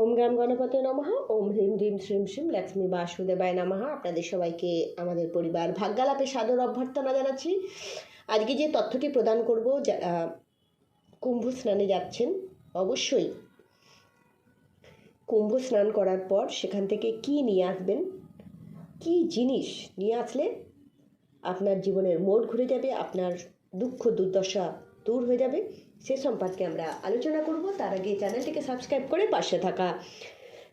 ওম গ্রাম গণপতি নমঃ। ওম হ্রিম হ্রিম শ্রীম শ্রীম লক্ষ্মী বাসুদেবায় নমঃ। আপনাদের সবাইকে আমাদের পরিবার ভাগ্যালাপে সাদর অভ্যর্থনা জানাচ্ছি। আজকে যে তথ্যটি প্রদান করব কুম্ভ স্নানে যাচ্ছেন, অবশ্যই কুম্ভ স্নান করার পর সেখান থেকে কি নিয়ে আসবেন, কি জিনিস নিয়ে আসলে আপনার জীবনের মোড় ঘুরে যাবে, আপনার দুঃখ দুর্দশা দূর হয়ে যাবে। সে সম্পর্কে আমরা আলোচনা করব। তার আগে চ্যানেলটিকে সাবস্ক্রাইব করে পাশে থাকা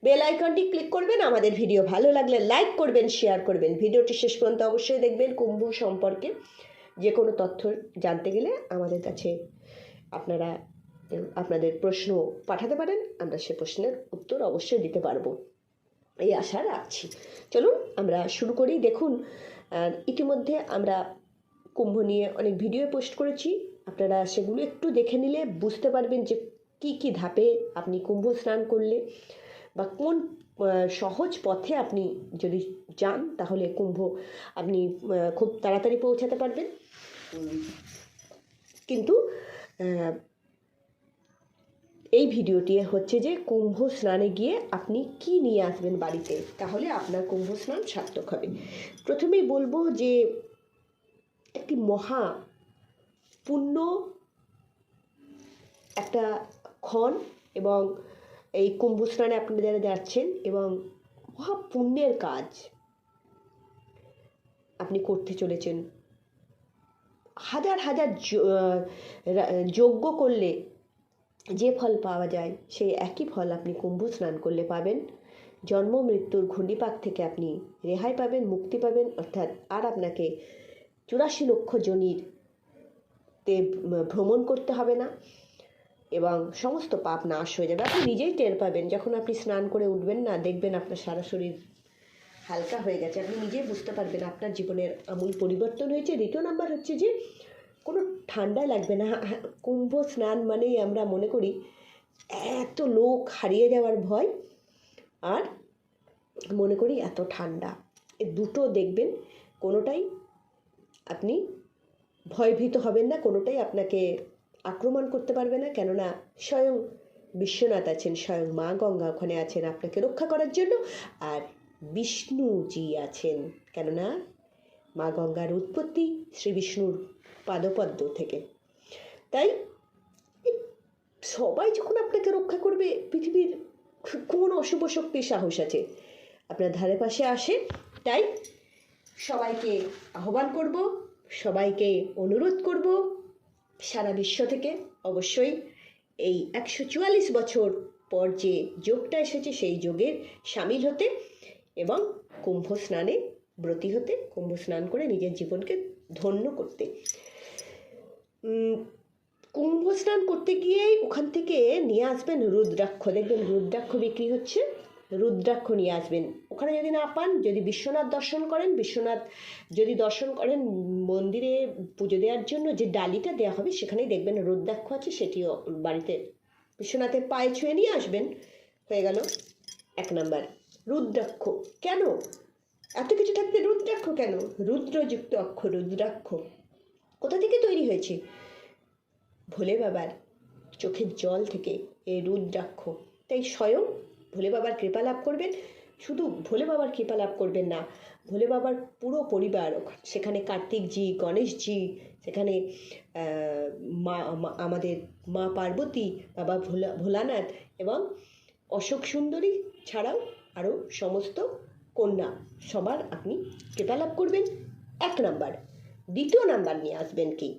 বেল আইকনটি ক্লিক করবেন। আমাদের ভিডিও ভালো লাগলে লাইক করবেন শেয়ার করবেন। ভিডিওটি শেষ পর্যন্ত অবশ্যই দেখবেন কুম্ভ সম্পর্কে। যে কোনো তথ্য জানতে গেলে আমাদের কাছে আপনারা, আপনাদের প্রশ্ন পাঠাতে পারেন। আমরা সে প্রশ্নের উত্তর অবশ্যই দিতে পারব। এই আশা রাখছি। চলুন, আমরা শুরু করি। দেখুন ইতিমধ্যে আমরা কুম্ভ নিয়ে অনেক ভিডিও পোস্ট করেছি। আপনারা সেগুলো একটু দেখে নিলে বুঝতে পারবেন যে কি কি ধাপে আপনি কুম্ভ স্নান করলে বা কোন সহজ পথে আপনি যদি যান তাহলে কুম্ভ আপনি খুব তাড়াতাড়ি পৌঁছাতে পারবেন। কিন্তু এই ভিডিওটি হচ্ছে যে কুম্ভ স্নানে গিয়ে আপনি কি নিয়ে আসবেন বাড়িতে, তাহলে আপনার কুম্ভ স্নান সার্থক হবে। প্রথমেই বলব যে একটি মহা পুণ্য একটা ক্ষণ এবং এই কুম্ভ স্নানে আপনারা যারা যাচ্ছেন এবং মহা পুণ্যের কাজ আপনি করতে চলেছেন। হাজার হাজার যজ্ঞ করলে যে ফল পাওয়া যায়, সেই একই ফল আপনি কুম্ভ স্নান করলে পাবেন। জন্ম, মৃত্যুর ঘূর্ণিপাক থেকে আপনি রেহাই পাবেন, মুক্তি পাবেন। অর্থাৎ আর আপনাকে চুরাশি লক্ষ জনির তে ভ্রমণ করতে হবে না এবং সমস্ত পাপ নাশ হয়ে যাবে। আপনি নিজেই টের পাবেন, যখন আপনি স্নান করে উঠবেন না, দেখবেন আপনার সারা শরীর হালকা হয়ে গেছে। আপনি নিজেই বুঝতে পারবেন আপনার জীবনের আমূল পরিবর্তন হয়েছে। দ্বিতীয় নাম্বার হচ্ছে যে, কোনো ঠান্ডা লাগবে না। কুম্ভ স্নান মানেই আমরা মনে করি এত লোক হারিয়ে যাওয়ার ভয় আর মনে করি এত ঠান্ডা। এ দুটো দেখবেন, কোনোটাই আপনি ভয়ভীত হবেন না, কোনোটাই আপনাকে আক্রমণ করতে পারবে না। কেননা স্বয়ং বিশ্বনাথ আছেন, স্বয়ং মা গঙ্গা ওখানে আছেন আপনাকে রক্ষা করার জন্য, আর বিষ্ণুজি আছেন। কেননা মা গঙ্গার উৎপত্তি শ্রী বিষ্ণুর পাদপদ্ম থেকে। তাই সবাই যখন আপনাকে রক্ষা করবে, পৃথিবীর কোন অশুভ শক্তির সাহস আছে, আপনার ধারে পাশে আসে, তাই সবাইকে আহ্বান করব সবাইকে অনুরোধ করব সারা বিশ্ব থেকে অবশ্যই এই একশো চুয়াল্লিশ বছর পর যে যোগটা এসেছে সেই যোগের সামিল হতে এবং কুম্ভ স্নানে ব্রতী হতে, কুম্ভ স্নান করে নিজের জীবনকে ধন্য করতে। কুম্ভ স্নান করতে গিয়েই ওখান থেকে নিয়ে আসবেন রুদ্রাক্ষ। দেখবেন রুদ্রাক্ষ বিক্রি হচ্ছে। রুদ্রাক্ষ নিয়ে আসবেন। ওখানে যদি না পান, যদি বিশ্বনাথ দর্শন করেন, বিশ্বনাথ যদি দর্শন করেন, মন্দিরে পুজো দেওয়ার জন্য যে ডালিটা দেওয়া হবে, সেখানেই দেখবেন রুদ্রাক্ষ আছে, সেটিও বাড়িতে বিশ্বনাথের পায়ে ছুঁয়ে নিয়ে আসবেন। হয়ে গেল এক নাম্বার, রুদ্রাক্ষ। কেন? এত কিছু থাকতে রুদ্রাক্ষ কেন? রুদ্রযুক্ত অক্ষ, রুদ্রাক্ষ। কোথা থেকে তৈরি হয়েছে? ভোলে বাবার চোখের জল থেকে এই রুদ্রাক্ষ। তাই স্বয়ং ভোলে বাবার কৃপা লাভ করবেন। শুধু ভোলে বাবার কৃপা লাভ করবেন না, ভোলে বাবার পুরো পরিবার সেখানে কার্তিকজি গণেশজি সেখানে মা আমাদের মা পার্বতী, বাবা ভোলা, ভোলানাথ এবং অশোক সুন্দরী ছাড়াও আরও সমস্ত কন্যা, সবার আপনি কৃপা লাভ করবেন। এক নাম্বার, দ্বিতীয় নাম্বার নিয়ে আসবেন কি?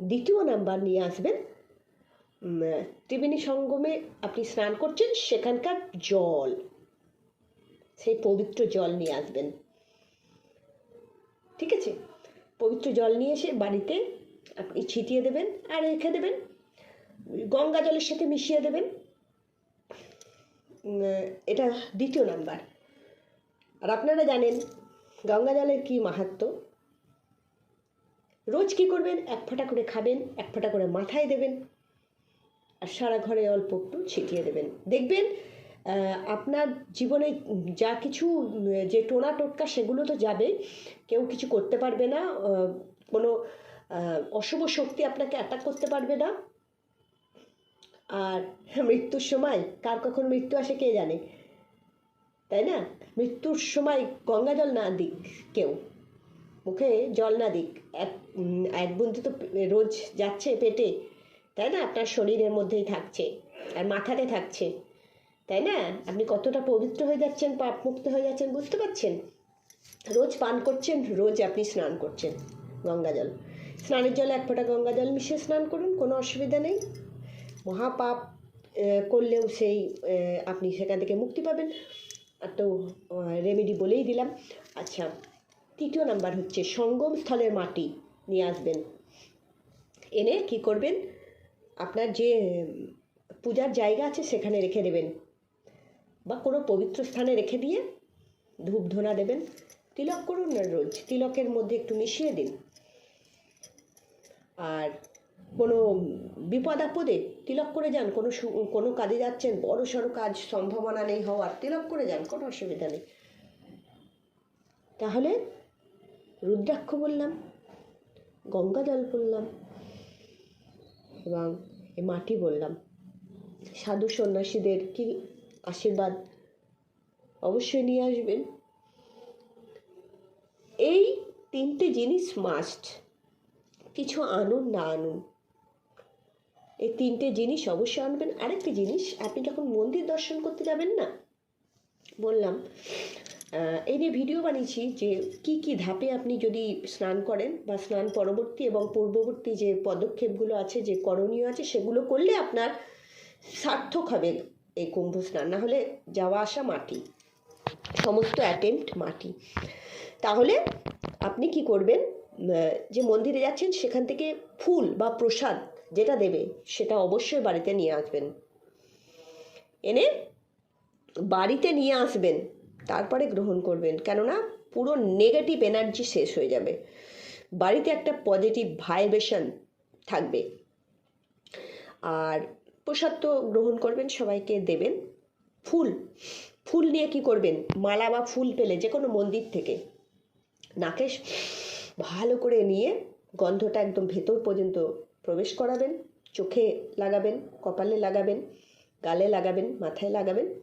দ্বিতীয় নাম্বার নিয়ে আসবেন ত্রিবেণী সঙ্গমে আপনি স্নান করছেন, সেখানকার জল, সেই পবিত্র জল নিয়ে আসবেন। ঠিক আছে? পবিত্র জল নিয়ে এসে বাড়িতে আপনি ছিটিয়ে দেবেন আর রেখে দেবেন, গঙ্গা জলের সাথে মিশিয়ে দেবেন। এটা দ্বিতীয় নাম্বার। আর আপনারা জানেন, গঙ্গা জলের কী মাহাত্ম্য রোজ কী করবেন? এক ফোঁটা করে খাবেন, এক ফোঁটা করে মাথায় দেবেন আর সারা ঘরে অল্প একটু ছিটিয়ে দেবেন। দেখবেন আপনার জীবনে যা কিছু, যে টোনা টোটকা সেগুলো তো যাবে, কেউ কিছু করতে পারবে না কোনো অশুভ শক্তি আপনাকে অ্যাটাক করতে পারবে না। আর মৃত্যুর সময়, কার কখন মৃত্যু আসে কে জানে? তাই না? মৃত্যুর সময় গঙ্গা জল না দিক কেউ। মুখে জল না দিক। এক এক বুন্দি তো রোজ যাচ্ছে পেটে। তাই না? আপনার শরীরের মধ্যেই থাকছে আর মাথাতে থাকছে। তাই না? আপনি কতটা পবিত্র হয়ে যাচ্ছেন, পাপ মুক্ত হয়ে যাচ্ছেন বুঝতে পারছেন? রোজ পান করছেন, রোজ আপনি স্নান করছেন গঙ্গা জল। স্নানের জলে এক ফোঁটা গঙ্গা জল মিশিয়ে স্নান করুন, কোনো অসুবিধা নেই। মহাপাপ করলেও সেই আপনি সেখান থেকে মুক্তি পাবেন। আর তো রেমেডি বলেই দিলাম। আচ্ছা তৃতীয় নাম্বার হচ্ছে সঙ্গম স্থলের মাটি নিয়ে আসবেন। এনে কি করবেন? আপনার যে পূজার জায়গা আছে সেখানে রেখে দেবেন। বা কোনো পবিত্র স্থানে রেখে দিয়ে ধূপ ধুনা দেবেন। তিলক করুন না রোজ, তিলকের মধ্যে একটু মিশিয়ে দিন। আর কোনো বিপদ আপদে তিলক করে যান, কোনো কোনো কাজে যাচ্ছেন, বড় সড়ো কাজ সম্ভাবনা নেই হওয়ার, তিলক করে যান, কোনো অসুবিধা নেই। তাহলে রুদ্রাক্ষ বললাম, গঙ্গা জল বললাম এবং এই মাটি বললাম। সাধু সন্ন্যাসীদের কি আশীর্বাদ অবশ্যই নিয়ে আসবেন? এই তিনটে জিনিস মাস্ট কিছু আনুন, না আনুন। এই তিনটে জিনিস অবশ্যই আনবেন। আরেকটি জিনিস, আপনি যখন মন্দির দর্শন করতে যাবেন না, বললাম এই নিয়ে ভিডিও বানিয়েছি যে কি কি ধাপে আপনি যদি স্নান করেন বা স্নান পরবর্তী এবং পূর্ববর্তী যে পদক্ষেপগুলো আছে, যে করণীয় আছে, সেগুলো করলে আপনার সার্থক হবে এই কুম্ভ স্নান। না হলে যাওয়া আসা মাটি, সমস্ত অ্যাটেম্পট মাটি। তাহলে আপনি কি করবেন? যে মন্দিরে যাচ্ছেন, সেখান থেকে ফুল বা প্রসাদ যেটা দেবে, সেটা অবশ্যই বাড়িতে নিয়ে আসবেন। এনে বাড়িতে নিয়ে আসবেন। তারপরে গ্রহণ করবেন। কেননা পুরো নেগেটিভ এনার্জি শেষ হয়ে যাবে। বাড়িতে একটা পজিটিভ ভাইব্রেশন থাকবে। আর প্রসাদ তো গ্রহণ করবেন, সবাইকে দেবেন। ফুল ফুল নিয়ে কি করবেন? মালা বা ফুল পেলে যে কোনো মন্দির থেকে। নাকে ভালো করে নিয়ে গন্ধটা একদম ভেতর পর্যন্ত প্রবেশ করাবেন। চোখে লাগাবেন, কপালে লাগাবেন, গালে লাগাবেন, মাথায় লাগাবেন।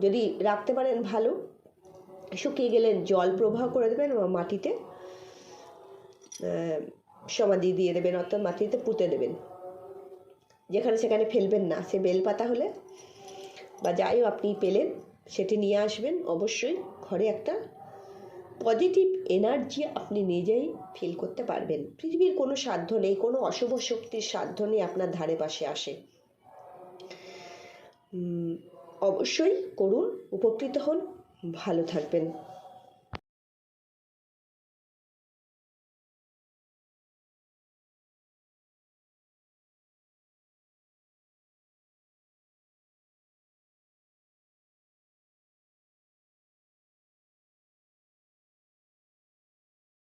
যদি রাখতে পারেন ভালো, শুকিয়ে গেলে জল প্রবাহ করে দেবেন মাটিতে সমাধি দিয়ে দেবেন, অর্থাৎ মাটিতে পুঁতে দেবেন। যেখানে সেখানে ফেলবেন না, সে বেলপাতা হলে বা যাই আপনি পেলেন, সেটি নিয়ে আসবেন। অবশ্যই ঘরে একটা পজিটিভ এনার্জি আপনি নিজেই ফিল করতে পারবেন। পৃথিবীর কোনো সাধ্য নেই, কোনো অশুভ শক্তির সাধ্য নেই আপনার ধারে পাশে আসে। অবশ্যই করুন উপকৃত হন ভালো থাকবেন।